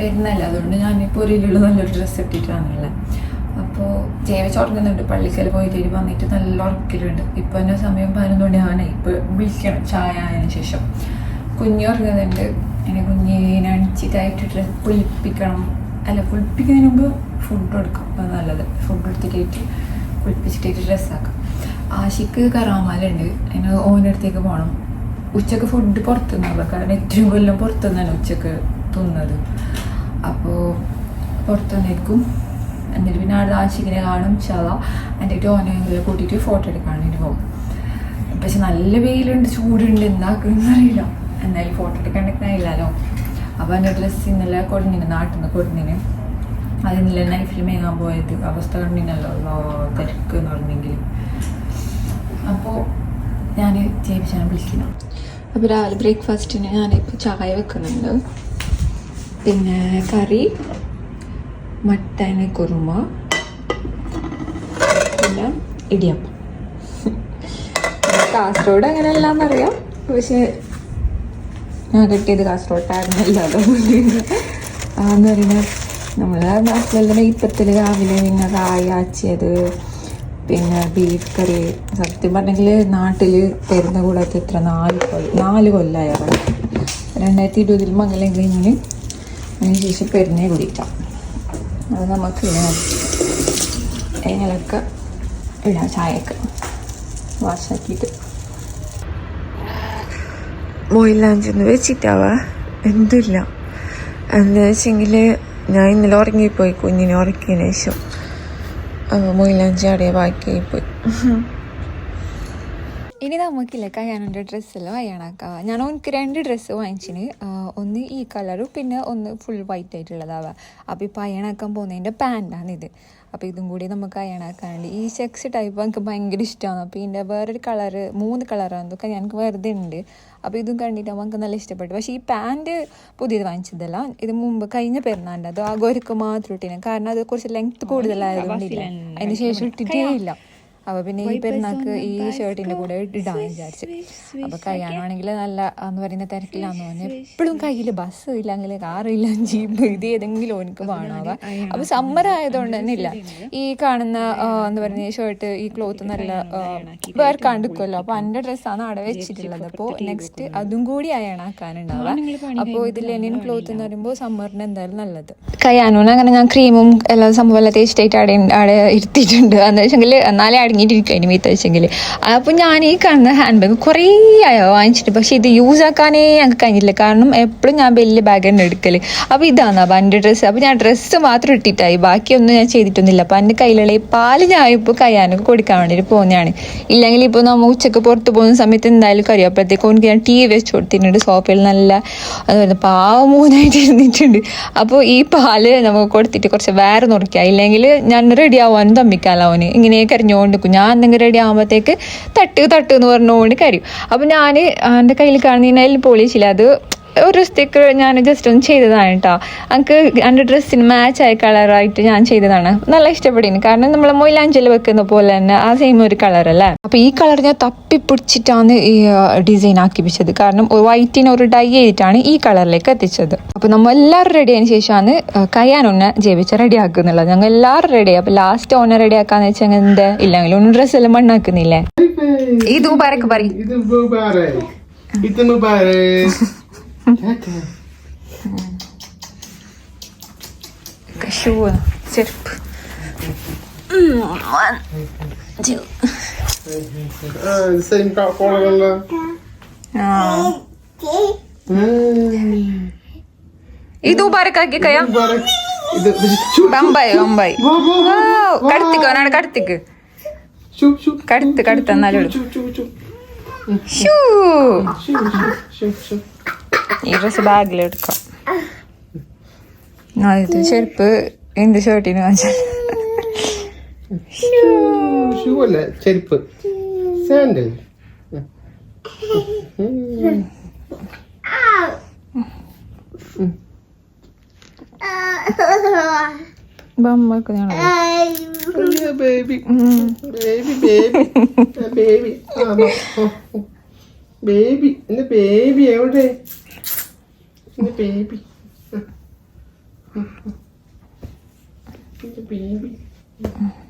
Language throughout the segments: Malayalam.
വരുന്നല്ല അതുകൊണ്ട് ഞാൻ പൊരിയിലുള്ള നല്ലൊരു ഡ്രസ്സ് ഇട്ടിട്ടാണുള്ളത് അപ്പോൾ ജൈവിച്ച് ഉറങ്ങുന്നുണ്ട്. പള്ളിക്കൽ പോയി തിരി വന്നിട്ട് നല്ല ഉറക്കലുണ്ട്. ഇപ്പോൾ എന്നെ സമയം പതിനൊന്ന് മണിയാണ് ഇപ്പോൾ വിളിക്കണം. ചായ ആയതിനു ശേഷം. കുഞ്ഞു ഉറങ്ങുന്നുണ്ട്. എന്നെ കുഞ്ഞിനെ അണിച്ചിട്ടായിട്ട് കുളിപ്പിക്കണം. അല്ല കുളിപ്പിക്കുന്നതിന് മുമ്പ് ഫുഡ് കൊടുക്കാം. അപ്പം നല്ലത്. ഫുഡ് എടുത്തിട്ട് കുളിപ്പിച്ചിട്ടായിട്ട് ഡ്രസ്സാക്കാം ആശിക്ക് കറാമാലുണ്ട് അതിന് ഓനടുത്തേക്ക് പോകണം ഉച്ചയ്ക്ക് ഫുഡ് പുറത്തുനിന്നുള്ള കാരണം ഏറ്റവും കൊല്ലം പുറത്തുനിന്നാണ് ഉച്ചയ്ക്ക് തിന്നത്. അപ്പോൾ പുറത്തുനിന്നായിരിക്കും എന്നിട്ട് പിന്നെ അവിടെ ആശിക്കിനെ കാണും ചത എന്നിട്ട് ഓനെ കൂട്ടിയിട്ട് ഫോട്ടോ എടുക്കാൻ പോകും. പക്ഷെ നല്ല വെയിലുണ്ട് ചൂടുണ്ട് എന്താക്കുന്ന അറിയില്ല. എന്നാലും ഫോട്ടോ എടുക്കാൻ എടുക്കാനില്ലല്ലോ അപ്പോൾ എന്റെ ഡ്രസ്സ് ഇന്നലെ കൊടുങ്ങിന് നാട്ടിൽ നിന്ന് കൊടുങ്ങിന് അത് ഇന്നലെ നൈഫിൽ മേങ്ങാൻ പോയത്. അവസ്ഥ കണ്ടിനല്ലോ തിരക്ക് എന്ന് പറഞ്ഞെങ്കിൽ അപ്പോൾ ഞാൻ ജയിപ്പിച്ചാണ് വിളിക്കുന്നത് അപ്പോൾ രാവിലെ ബ്രേക്ക്ഫാസ്റ്റിന് ഞാനിപ്പോൾ ചായ വെക്കുന്നുണ്ട്. പിന്നെ കറി മട്ടന് കുറുമ പിന്നെ ഇടിയപ്പം. കാസർഗോഡ് അങ്ങനെ എല്ലാം അറിയാം. പക്ഷേ ഞാൻ കിട്ടിയത് കാസർഗോട്ടായിരുന്നല്ലോ എന്ന് പറയുന്നത് നമ്മളെ നാട്ടിലെല്ലാം ഇപ്പത്തിൽ രാവിലെ പിന്നെ കായ ആച്ചിയത് പിന്നെ ബീഫ് കറി. സത്യം പറഞ്ഞെങ്കിൽ നാട്ടിൽ പെരുന്ന കൂടത്ത് ഇത്ര നാല് കൊല്ലം നാല് കൊല്ലമായ രണ്ടായിരത്തി ഇരുപതിൽ മംഗലം കഴിഞ്ഞ് അതിന് ശേഷം പെരുന്നേ കുടിക്കാം. അത് നമുക്ക് ഏലക്ക ഇടാം ചായക്ക് വാശാക്കിയിട്ട് മൊയിലാഞ്ചെന്ന് വെച്ചിട്ടാവാ? എന്തില്ല. എന്താ വെച്ചെങ്കിൽ ഞാൻ ഇന്നലെ ഉറങ്ങിപ്പോയി കുഞ്ഞിനെ ഉറക്കിയതിനു ശേഷം. മൊയിലാഞ്ചി അവിടെ ബാക്കിയായിപ്പോയി. ഇനി നമുക്കില്ല കയ്യാനുണ്ട് ഡ്രസ്സെല്ലാം അയ്യാണാക്കാം ഞാൻ ഓനക്ക് രണ്ട് ഡ്രസ്സ് വാങ്ങിച്ചിന്. ഒന്ന് ഈ കളറും പിന്നെ ഒന്ന് ഫുൾ വൈറ്റ് ആയിട്ടുള്ളതാവുക അപ്പോൾ ഇപ്പോൾ അയണാക്കാൻ പോകുന്നതിന്റെ പാന്റാണ് ഇത് അപ്പോൾ ഇതും കൂടി നമുക്ക് അയണാക്കാനുണ്ട്. ഈ ചെക്സ് ടൈപ്പ് എനിക്ക് ഭയങ്കര ഇഷ്ടമാണ് അപ്പോൾ ഇതിന്റെ വേറൊരു കളറ് മൂന്ന് കളറാണ് എന്തൊക്കെ ഞങ്ങൾക്ക് വെറുതെ ഉണ്ട് അപ്പോൾ ഇതും കണ്ടിട്ട് നമുക്ക് നല്ല ഇഷ്ടപ്പെട്ടു. പക്ഷേ ഈ പാന്റ് പുതിയത് വാങ്ങിച്ചതല്ല. ഇത് മുമ്പ് കഴിഞ്ഞ പെരുന്നാണ്ട് അത് ആഗോരക്ക് മാത്രം ഇട്ടിന്. കാരണം അത് കുറച്ച് ലെങ്ത് കൂടുതലായതുകൊണ്ടില്ല അതിന് ശേഷം ഇട്ടിട്ടേ ഇല്ല. അപ്പോൾ പിന്നെ ഈ പെരുന്നാൾക്ക് ഈ ഷർട്ടിന്റെ കൂടെ ഇടാൻ വിചാരിച്ചു. അപ്പോൾ കഴിയാനാണെങ്കിൽ നല്ല എന്ന് പറയുന്ന തിരക്കിലാന്ന് പറഞ്ഞു എപ്പോഴും കയ്യിൽ ബസ് ഇല്ലെങ്കിൽ കാറില്ല ജീപ്പ് ഇത് ഏതെങ്കിലും എനിക്ക് വേണമാവാ അപ്പോൾ സമ്മർ ആയതുകൊണ്ട് തന്നെ ഇല്ല. ഈ കാണുന്ന എന്ന് പറയുന്ന ഷർട്ട് ഈ ക്ലോത്ത് നല്ല വേറെ കണ്ടുക്കുമല്ലോ അപ്പോൾ എന്റെ ഡ്രസ്സാണ് അവിടെ വെച്ചിട്ടുള്ളത്. അപ്പോൾ നെക്സ്റ്റ് അതും കൂടി അയണാക്കാനുണ്ടാവുക. അപ്പോൾ ഇതിൽ ലെനിൻ ക്ലോത്ത് എന്ന് പറയുമ്പോൾ സമ്മറിന് എന്തായാലും നല്ലത്. കയ്യാനൂന് അങ്ങനെ ഞാൻ ക്രീമും എല്ലാ സംഭവം എല്ലാം തേച്ചിട്ടായിട്ട് അവിടെ അവിടെ ഇരുത്തിയിട്ടുണ്ട്. എന്താ വെച്ചെങ്കിൽ എന്നാലേ അടങ്ങിയിട്ടിരിക്കും അതിന് മീത്ത വെച്ചെങ്കിൽ അപ്പോൾ ഞാൻ ഈ കാണുന്ന ഹാൻഡ് ബാഗ് കുറേ ആയോ വാങ്ങിച്ചിട്ട്. പക്ഷേ ഇത് യൂസ് ആക്കാനേ ഞങ്ങൾക്ക് കഴിഞ്ഞില്ല. കാരണം എപ്പോഴും ഞാൻ വലിയ ബാഗ് തന്നെ എടുക്കൽ അപ്പോൾ ഇതാണ് അപ്പോൾ എന്റെ ഡ്രസ്സ് അപ്പോൾ ഞാൻ ഡ്രസ്സ് മാത്രം ഇട്ടിട്ടായി. ബാക്കിയൊന്നും ഞാൻ ചെയ്തിട്ടൊന്നുമില്ല. അപ്പോൾ എന്റെ കയ്യിലുള്ള ഈ പാൽ ഞാൻ ഇപ്പോൾ കയ്യാനൊക്കെ കൊടുക്കാൻ വേണ്ടിയിട്ട് പോകുന്നതാണ് ഇല്ലെങ്കിൽ ഇപ്പോൾ നമ്മൾ ഉച്ചയ്ക്ക് പുറത്ത് പോകുന്ന സമയത്ത് എന്തായാലും കറിയും അപ്പോഴത്തേക്കും എനിക്ക് ഞാൻ ടി വെച്ച് കൊടുത്തിട്ടുണ്ട്. സോഫയിൽ നല്ല അത് പറയുന്നത് പാവ മൂന്നായിട്ട് ഇരുന്നിട്ടുണ്ട്. അപ്പോൾ ഈ പാൽ നമുക്ക് കൊടുത്തിട്ട് കുറച്ച് വേറെ നുറയ്ക്കുക ഇല്ലെങ്കിൽ ഞാൻ റെഡി ആവാനും തമ്മിക്കാലോ അവന് ഇങ്ങനെ കരഞ്ഞുകൊണ്ട് നിൽക്കും ഞാൻ എന്തെങ്കിലും റെഡി ആകുമ്പോഴത്തേക്ക് തട്ട് തട്ട് എന്ന് പറഞ്ഞുകൊണ്ട് കരയും. അപ്പം ഞാൻ എന്റെ കയ്യിൽ കാണുന്നതിൽ പോളിച്ചില്ല അത് ഒരു സ്റ്റിക്കർ ഞാൻ ജസ്റ്റ് ഒന്ന് ചെയ്തതാണ് കേട്ടോ എനിക്ക് എന്റെ ഡ്രസ്സിന് മാച്ച് ആയ കളറായിട്ട് ഞാൻ ചെയ്തതാണ്. നല്ല ഇഷ്ടപ്പെടുന്നു കാരണം നമ്മൾ മൊയിലാഞ്ചൽ വെക്കുന്ന പോലെ തന്നെ ആ സെയിം ഒരു കളറല്ലേ അപ്പോൾ ഈ കളർ ഞാൻ തപ്പിപ്പിടിച്ചിട്ടാണ് ഈ ഡിസൈൻ ആക്കി വെച്ചത് കാരണം വൈറ്റിന് ഒരു ഡൈ ചെയ്തിട്ടാണ് ഈ കളറിലേക്ക് എത്തിച്ചത്. അപ്പോൾ നമ്മൾ എല്ലാവരും റെഡി ആയതിനു ശേഷമാണ് കയ്യാനൊന്നെ ജീവിച്ച റെഡി ആക്കുന്നുള്ളത് ഞങ്ങൾ എല്ലാവരും റെഡി അപ്പോൾ ലാസ്റ്റ് ഓനെ റെഡി ആക്കാന്ന് വെച്ചാൽ എന്താ? ഇല്ലെങ്കിൽ ഒന്നും ഡ്രസ്സെല്ലാം മണ്ണാക്കുന്നില്ലേ? ഇത് ഉബാരക്ക് പറയും. ഷൂ ചെരുപ്പ് Ah. Hmm. Mubarak. Itu cup ബമ്പായി ബമ്പായി. കടത്തിക്കോ നാട് കടത്തിക്ക്. കടത്ത് കടത്ത് എന്നാലും. ഷൂ. ഈ ഡ്രസ് ബാഗിൽ എടുക്കാം ആദ്യത്തെ ചെരുപ്പ് എന്ത് ഷർട്ടിന് വാങ്ങിച്ചാൽ Shoe അല്ല ചെരുപ്പ്. സാൻഡൽ. ബമ്മക്ക് ഞാൻ baby baby baby baby baby എന്റെ ബേബി എവിടെ? എന്റെ baby baby.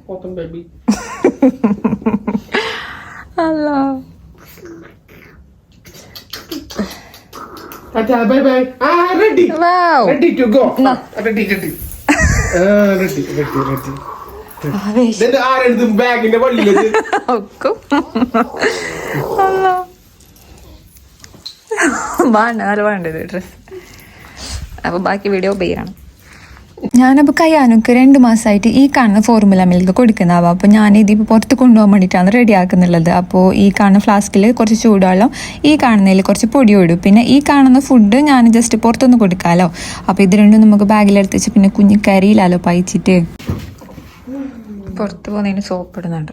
Bottom baby. Hello. Tata, bye bye. Ah, ready. Wow. Ready to go. No. ready, ready. Ah, ready, ready, ready. എന്നിട്ട് ആരെടുത്ത് ബാഗിന്റെ പള്ളിയിലേക്ക് വേണ്ട നല്ല വേണ്ടത് ഡ്രസ് അപ്പോൾ ബാക്കി വീഡിയോ ചെയ്യണം. ഞാനപ്പോൾ കയ്യാനൊക്കെ രണ്ട് മാസമായിട്ട് ഈ കാണുന്ന ഫോർമുല മിൽക്ക് കൊടുക്കുന്നതാവാം അപ്പോൾ ഞാൻ ഇപ്പോൾ പുറത്ത് കൊണ്ടുപോകാൻ വേണ്ടിയിട്ടാണ് റെഡി ആക്കുന്നുള്ളത്. അപ്പോൾ ഈ കാണുന്ന ഫ്ലാസ്കിൽ കുറച്ച് ചൂടുവെള്ളം ഈ കാണുന്നതിൽ കുറച്ച് പൊടി ഇടും. പിന്നെ ഈ കാണുന്ന ഫുഡ് ഞാൻ ജസ്റ്റ് പുറത്തൊന്ന് കൊടുക്കാമല്ലോ അപ്പോൾ ഇത് രണ്ടും നമുക്ക് ബാഗിലെടുത്ത് വെച്ച് പിന്നെ കുഞ്ഞു കരിയിലാലോ പയച്ചിട്ട് പുറത്ത് പോകുന്നതിന് സോപ്പ് ഇടുന്നുണ്ട്.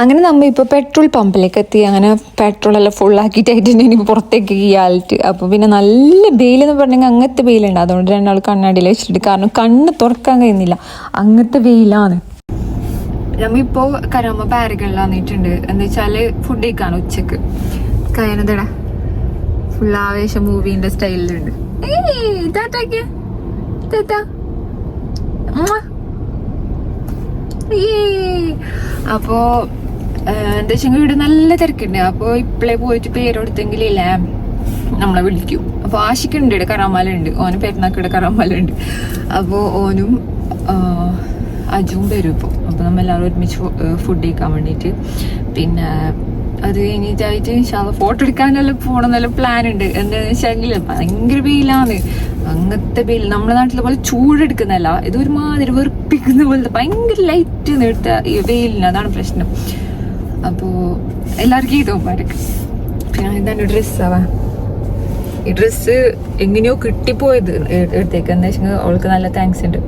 അങ്ങനെ നമ്മൾ ഇപ്പോൾ പെട്രോൾ പമ്പിലേക്ക് എത്തി അങ്ങനെ പെട്രോൾ എല്ലാം ഫുള്ളാക്കിയിട്ടായിട്ട് ഇനി പുറത്തേക്ക് ഇയാളിട്ട് അപ്പോൾ പിന്നെ നല്ല വെയിലെന്ന് പറഞ്ഞെങ്കിൽ അങ്ങനത്തെ വെയിലുണ്ട്. അതുകൊണ്ട് രണ്ടാൾ കണ്ണാടിയിൽ വെച്ചിട്ട് കാരണം കണ്ണ് തുറക്കാൻ കഴിയുന്നില്ല. അങ്ങനത്തെ വെയിലാണ്. നമ്മിപ്പോൾ കരാമ പാരകളിൽ വന്നിട്ടുണ്ട് എന്താ വെച്ചാൽ ഫുഡ് കഴിക്കാണ് ഉച്ചയ്ക്ക്. കയനതടാ. ഫുൾ ആവേശം മൂവിന്റെ സ്റ്റൈലിലുണ്ട്. അപ്പോ എന്താ വെച്ചാൽ ഇവിടെ നല്ല തിരക്കുണ്ട്. അപ്പോൾ ഇപ്പോഴേ പോയിട്ട് പേരെടുത്തെങ്കിലേ നമ്മളെ വിളിക്കും. അപ്പോൾ ആശിക്കുണ്ട് ഇവിടെ കറാമാലുണ്ട് ഓന് പെരുന്നാക്കിടെ കറാമാലുണ്ട് അപ്പോൾ ഓനും അജുവും വരും ഇപ്പോൾ അപ്പോൾ നമ്മൾ എല്ലാവരും ഒരുമിച്ച് ഫുഡ് കഴിക്കാൻ വേണ്ടിയിട്ട് പിന്നെ അത് കഴിഞ്ഞിട്ടായിട്ട് ഇൻഷാല്ല ഫോട്ടോ എടുക്കാനെല്ലാം നല്ല പ്ലാൻ ഉണ്ട്. എന്താണെന്ന് വെച്ചെങ്കിൽ ഭയങ്കര വെയിലാണ്. അങ്ങനത്തെ വെയിൽ. നമ്മുടെ നാട്ടിലെ പോലെ ചൂടെടുക്കുന്നതല്ല. ഇത് ഒരുമാതിരി വെറുപ്പിക്കുന്ന പോലത്തെ ഭയങ്കര ലൈറ്റ് എടുത്ത ഈ വെയിലിന് അതാണ് പ്രശ്നം. അപ്പോൾ എല്ലാവർക്കും ഇത് ഞാൻ പിന്നെ എന്താണ് ഡ്രസ്സ് ആവാ ഈ ഡ്രസ്സ് എങ്ങനെയോ കിട്ടിപ്പോയത് എടുത്തേക്ക് എന്താ വെച്ചാൽ അവൾക്ക് നല്ല താങ്ക്സ് ഉണ്ട്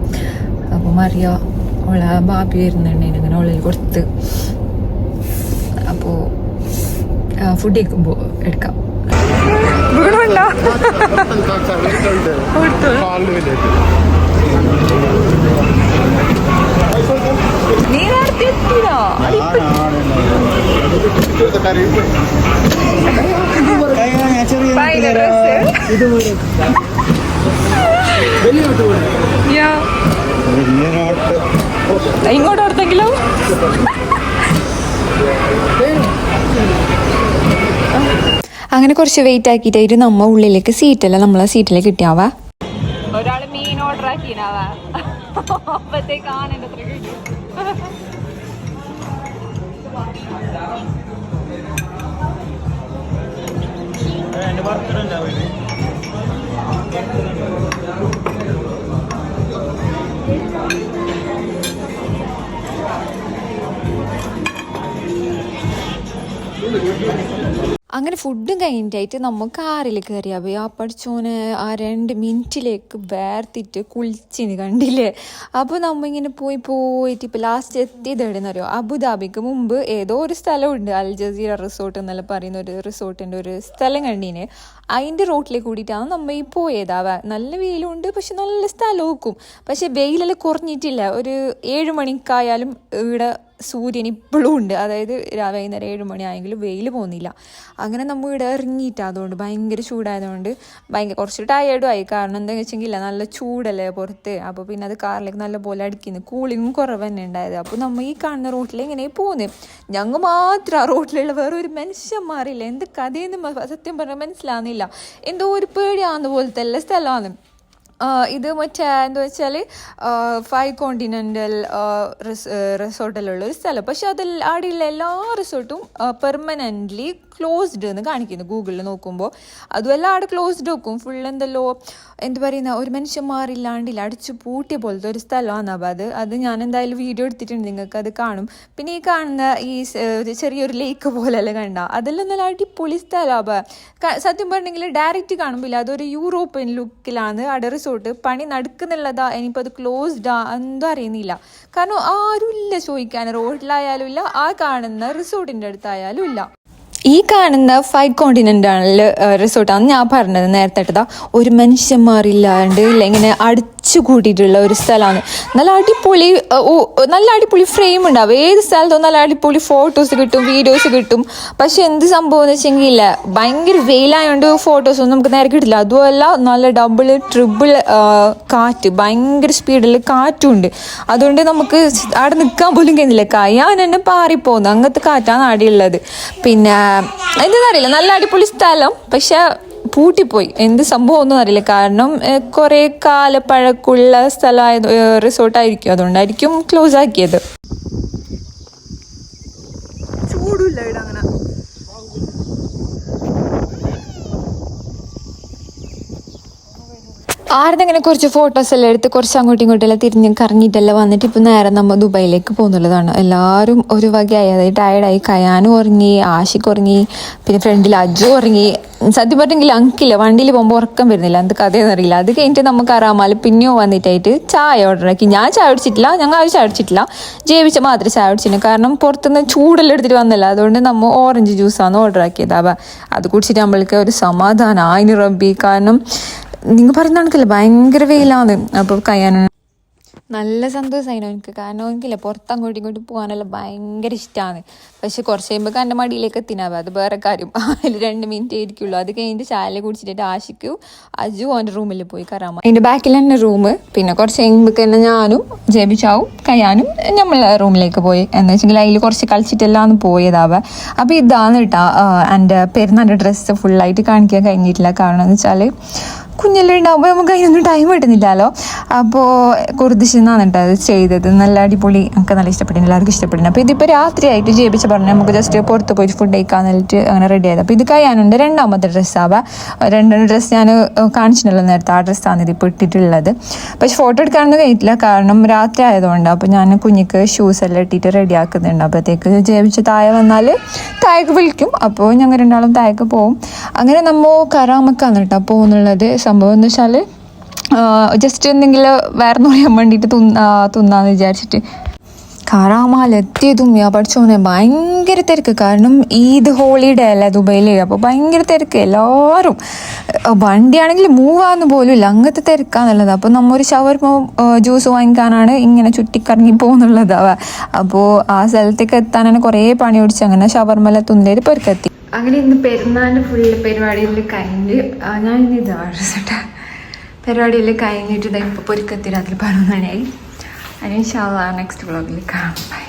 അപ്പോൾ മറിയ അവളെ ബാബി വരുന്നുണ്ട് അങ്ങനെ അവളിൽ കൊടുത്ത് അപ്പോൾ ഫുഡ് കഴിക്കുമ്പോൾ എടുക്കാം ഗുണമുണ്ടോ നീ നേരത്തെ എത്തിയോ യാ ഇങ്ങോട്ട് ഓർത്തെങ്കിലും അങ്ങനെ കുറച്ച് വെയിറ്റ് ആക്കിയിട്ടായിട്ട് നമ്മ ഉള്ളിലേക്ക് സീറ്റല്ല നമ്മളെ സീറ്റിലേക്ക് കിട്ടിയാവാ. ഒരാൾ മീൻ ഓർഡർ ആക്കിനാവാ അപ്പത്തേക്ക് ആനന്റെ അത്ര കിട്ടും. എന്റെ ബർത്ത്ഡേ ഉണ്ടാവില്ലേ Thank you. അങ്ങനെ ഫുഡും കഴിഞ്ഞിട്ടായിട്ട് നമുക്ക് കാറിൽ കയറിയാൽ പോയി? ആ പഠിച്ചോന് ആ രണ്ട് മിനിറ്റിലേക്ക് വേർത്തിട്ട് കുളിച്ചിന് കണ്ടില്ലേ? അപ്പോൾ നമ്മിങ്ങനെ പോയി പോയിട്ട് ഇപ്പോൾ ലാസ്റ്റ് എത്തിയത് എവിടെയെന്ന് അറിയോ? അബുദാബിക്ക് മുമ്പ് ഏതോ ഒരു സ്ഥലമുണ്ട്. അൽ ജസീറ റിസോർട്ട് എന്നെല്ലാം പറയുന്ന ഒരു റിസോർട്ടിന്റെ ഒരു സ്ഥലം കണ്ടീന്. അതിന്റെ റോട്ടിലേക്ക് കൂടിയിട്ടാണ് നമ്മൾ ഈ പോയതാവാ നല്ല വെയിലുണ്ട് പക്ഷെ നല്ല സ്ഥലമൊക്കും പക്ഷെ വെയിലെല്ലാം കുറഞ്ഞിട്ടില്ല. ഒരു ഏഴ് മണിക്കായാലും ഇവിടെ സൂര്യൻ ഇപ്പോഴും ഉണ്ട്. അതായത് വൈകുന്നേരം ഏഴ് മണിയായെങ്കിലും വെയിൽ പോകുന്നില്ല. അങ്ങനെ നമ്മൾ ഇവിടെ ഇറങ്ങിയിട്ട്. അതുകൊണ്ട് ഭയങ്കര ചൂടായതുകൊണ്ട് ഭയങ്കര കുറച്ച് ടയേർഡും ആയി. കാരണം എന്താണെന്ന് വെച്ചെങ്കിൽ നല്ല ചൂടല്ലേ പുറത്ത്. അപ്പോൾ പിന്നെ അത് കാറിലേക്ക് നല്ല പോലെ അടിക്കുന്നു. കൂളിങ്ങും കുറവ് തന്നെ ഉണ്ടായത്. അപ്പോൾ നമ്മൾ ഈ കാണുന്ന റോട്ടിൽ ഇങ്ങനെ പോകുന്നത് ഞങ്ങൾ മാത്രം ആ റോട്ടിലുള്ള വേറെ ഒരു മനുഷ്യന്മാരില്ല എന്ത് കഥയെന്ന് സത്യം പറഞ്ഞാൽ മനസ്സിലാകുന്നില്ല എന്തോ ഒരു പേടിയാവുന്ന പോലത്തെ എല്ലാ സ്ഥലമാണ്. ഇത് മറ്റേ എന്താ വെച്ചാൽ ഫൈവ് കോണ്ടിനെന്റൽ റിസോർട്ടിലുള്ള ഒരു സ്ഥലം. പക്ഷെ അതിൽ അവിടെയുള്ള എല്ലാ റിസോർട്ടും പെർമനന്റ്ലി ക്ലോസ്ഡ് എന്ന് കാണിക്കുന്നു. ഗൂഗിളിൽ നോക്കുമ്പോൾ അതുമല്ല അവിടെ ക്ലോസ്ഡ് വെക്കും. ഫുൾ എന്തല്ലോ എന്ത് പറയുന്ന ഒരു മനുഷ്യന്മാരില്ലാണ്ടില്ല അടിച്ചു പൂട്ടിയ പോലത്തെ ഒരു സ്ഥലമാണ് അപ്പോൾ അത്. അത് ഞാൻ എന്തായാലും വീഡിയോ എടുത്തിട്ടുണ്ട്. നിങ്ങൾക്ക് അത് കാണും. പിന്നെ ഈ കാണുന്ന ഈ ചെറിയൊരു ലേക്ക് പോലെല്ലാം കണ്ട. അതെല്ലാം നല്ല അടിപൊളി സ്ഥലമാണ് സത്യം പറഞ്ഞെങ്കിൽ ഡയറക്റ്റ് കാണുമ്പോൾ അതൊരു യൂറോപ്യൻ ലുക്കിലാണ് അവിടെ റിസോർട്ട് പണി നടക്കുന്നുള്ളതാ. ഇനിയിപ്പോൾ അത് ക്ലോസ്ഡാ എന്തോ അറിയുന്നില്ല. കാരണം ആരും ഇല്ല ചോദിക്കാൻ. റോഡിലായാലും ഇല്ല. ആ കാണുന്ന റിസോർട്ടിന്റെ അടുത്തായാലും ഇല്ല. ഈ കാണുന്ന ഫൈവ് കോണ്ടിനെന്റാണിൽ റിസോർട്ടാണ് ഞാൻ പറഞ്ഞത്. നേരത്തെ ഒരു മനുഷ്യന്മാരില്ലാണ്ട് ഇല്ല ഇങ്ങനെ അടിച്ചു കൂട്ടിയിട്ടുള്ള ഒരു സ്ഥലമാണ്. നല്ല അടിപൊളി നല്ല അടിപൊളി ഫ്രെയിം ഉണ്ടാവും. ഏത് സ്ഥലത്തും നല്ല അടിപൊളി ഫോട്ടോസ് കിട്ടും വീഡിയോസ് കിട്ടും. പക്ഷെ എന്ത് സംഭവം എന്ന് വെച്ചെങ്കിൽ ഇല്ല ഭയങ്കര വെയിലായതുകൊണ്ട് ഫോട്ടോസ് ഒന്നും നമുക്ക് നേരെ കിട്ടില്ല. അതുമല്ല നല്ല ഡബിൾ ട്രിപ്പിൾ കാറ്റ് ഭയങ്കര സ്പീഡിൽ കാറ്റുണ്ട്. അതുകൊണ്ട് നമുക്ക് അവിടെ നിൽക്കാൻ പോലും കഴിഞ്ഞില്ല കയ്യാൻ തന്നെ പാറിപ്പോകുന്നു അങ്ങനത്തെ കാറ്റാണ് അടിയുള്ളത് പിന്നെ എന്താണെന്നറിയില്ല നല്ല അടിപൊളി സ്ഥലം. പക്ഷെ പൂട്ടിപ്പോയി. എന്ത് സംഭവം ഒന്നും അറിയില്ല. കാരണം കുറേ കാലപ്പഴക്കുള്ള സ്ഥലമായത് റിസോർട്ടായിരിക്കും അതുകൊണ്ടായിരിക്കും ക്ലോസ് ആക്കിയത് ചൂടില്ല ഇവിടെ അങ്ങനെ ആരുടെങ്ങനെ കുറച്ച് ഫോട്ടോസ് എല്ലാം എടുത്ത് കുറച്ച് അങ്ങോട്ടും ഇങ്ങോട്ടും എല്ലാം തിരിഞ്ഞ് കറങ്ങിയിട്ടെല്ലാം വന്നിട്ട് ഇപ്പം നേരെ നമ്മൾ ദുബൈയിലേക്ക് പോകുന്നുള്ളതാണ്. എല്ലാവരും ഒരു വകയായി അതായത് ടയർഡായി കയാനും ഉറങ്ങി ആഷിക്ക് ഉറങ്ങി പിന്നെ ഫ്രണ്ടിൽ അജു ഉറങ്ങി. സത്യം പറഞ്ഞെങ്കിൽ അങ്കില്ല വണ്ടിയിൽ പോകുമ്പോൾ ഉറക്കം വരുന്നില്ല. എന്ത് കഥയെന്ന് അറിയില്ല. അത് കഴിഞ്ഞിട്ട് നമുക്ക് അറാമാൽ പിന്നെയോ വന്നിട്ടായിട്ട് ചായ ഓർഡർ ആക്കി. ഞാൻ ചായ അടിച്ചിട്ടില്ല ഞങ്ങൾ ആരും ചായ ജീവിച്ച ജേവിച്ച മാത്രമേ ചായ അടിച്ചിട്ടു കാരണം പുറത്തുനിന്ന് ചൂടെല്ലാം എടുത്തിട്ട് വന്നില്ല അതുകൊണ്ട് നമ്മൾ ഓറഞ്ച് ജ്യൂസാണ് ഓർഡർ ആക്കിയത്. അപ്പം അത് കുടിച്ചിട്ട് നമ്മൾക്ക് ഒരു സമാധാനം ആയിന് റബ്ബി. കാരണം നിങ്ങൾ പറയുന്ന കണക്കില്ല ഭയങ്കര വെയിലാണ്. അപ്പോൾ കയ്യാനും നല്ല സന്തോഷമായിരുന്നു എനിക്ക് കാരണം എനിക്കില്ല പുറത്ത് അങ്ങോട്ടും ഇങ്ങോട്ടും പോകാനെല്ലാം ഭയങ്കര ഇഷ്ടമാണ് പക്ഷെ കുറച്ച് കഴിയുമ്പോൾ എന്റെ മടിയിലേക്ക് എത്തിനാവും അത് വേറെ കാര്യം. അതിൽ രണ്ട് മിനിറ്റ് ആയിരിക്കുള്ളൂ അത് കഴിഞ്ഞിട്ട് ചായ കുടിച്ചിട്ട് ആശിക്കും അജു അവന്റെ റൂമിൽ പോയി കയറാമ അതിന്റെ ബാക്കിൽ തന്നെ റൂം. പിന്നെ കുറച്ച് കഴിയുമ്പോൾ തന്നെ ഞാനും ജപിച്ചാവും കയ്യാനും നമ്മൾ റൂമിലേക്ക് പോയി. എന്ന് വെച്ചെങ്കിൽ അതിൽ കുറച്ച് കളിച്ചിട്ടെല്ലാം പോയതാവ അപ്പോൾ ഇതാണ് കേട്ടോ എന്റെ പെരുന്നാന്റെ ഡ്രസ്സ് ഫുള്ളായിട്ട് കാണിക്കാൻ കഴിഞ്ഞിട്ടില്ല. കാരണം എന്ന് വെച്ചാൽ കുഞ്ഞെല്ലാം നമുക്ക് അതിനൊന്നും ടൈം കിട്ടുന്നില്ലല്ലോ. അപ്പോൾ കുർദിഷ് എന്നാണ് കേട്ടോ അത് ചെയ്തത്. നല്ല അടിപൊളി നമുക്ക് നല്ല ഇഷ്ടപ്പെട്ടു. എല്ലാവർക്കും ഇഷ്ടപ്പെടുന്നു അപ്പോൾ ഇതിപ്പോൾ രാത്രിയായിട്ട് ജയിപ്പിച്ച് പറഞ്ഞു നമുക്ക് ജസ്റ്റ് പുറത്ത് പോയി ഫുഡ് കഴിക്കാൻ എന്നിട്ട് അങ്ങനെ റെഡി ആയത്. അപ്പോൾ ഇത് കഴിയാനുണ്ട് രണ്ടാമത്തെ ഡ്രസ്സാവാം രണ്ട് ഡ്രസ്സ് ഞാൻ കാണിച്ചിട്ടുണ്ടല്ലോ നേരത്തെ ആ ഡ്രസ്സാണ് ഇതിപ്പോൾ ഇട്ടിട്ടുള്ളത്. പക്ഷെ ഫോട്ടോ എടുക്കാനൊന്നും കഴിയില്ല കാരണം രാത്രി ആയതുകൊണ്ട് അപ്പോൾ ഞാൻ കുഞ്ഞിക്ക് ഷൂസ് എല്ലാം ഇട്ടിട്ട് റെഡി ആക്കുന്നുണ്ട്. അപ്പോഴത്തേക്ക് ജയിപ്പിച്ച് താഴെ വന്നാൽ താഴേക്ക് വിളിക്കും. അപ്പോൾ ഞങ്ങൾ രണ്ടാളും താഴേക്ക് പോവും. അങ്ങനെ നമ്മൾ കറാമക്കാണ് കേട്ടോ പോകുന്നുള്ളത് സംഭവം എന്ന് വെച്ചാൽ ജസ്റ്റ് എന്തെങ്കിലും വേറെ പറയാൻ വേണ്ടിയിട്ട് തുന്ന തുന്നാന്ന് വിചാരിച്ചിട്ട്. കറാമാലെത്തിയതും ഞാൻ പഠിച്ചോനെ ഭയങ്കര തിരക്ക്. കാരണം ഈദ് ഹോളിഡേ അല്ല ദുബൈയിൽ അപ്പോൾ ഭയങ്കര തിരക്ക് എല്ലാവരും വണ്ടിയാണെങ്കിൽ മൂവ് ആകുന്ന പോലും ഇല്ല. അങ്ങനത്തെ തിരക്കാന്നുള്ളത്. അപ്പോൾ നമ്മൊരു ഷവർമ ജ്യൂസ് വാങ്ങിക്കാനാണ് ഇങ്ങനെ ചുറ്റിക്കറങ്ങി പോകുന്നുള്ളത് അവ അപ്പോൾ ആ സ്ഥലത്തേക്ക് എത്താനാണ് കുറേ പണി ഓടിച്ച് അങ്ങനെ ഷവർമല തുന്നേര് പൊരുക്കെത്തി അങ്ങനെ ഇന്ന് പെരുന്നാളിന്റെ ഫുൾ പരിപാടിയിൽ കഴിഞ്ഞ് ഞാൻ ഇന്ന് ഇത് റിസൾട്ട് പരിപാടിയിൽ കഴിഞ്ഞിട്ട് ഇതാ ഇപ്പോൾ പൊരുക്കത്തി രാത്രി പതിനൊന്ന് മണിയായി. അതിന് നെക്സ്റ്റ് വ്ളോഗിൽ കാണാം. ബൈ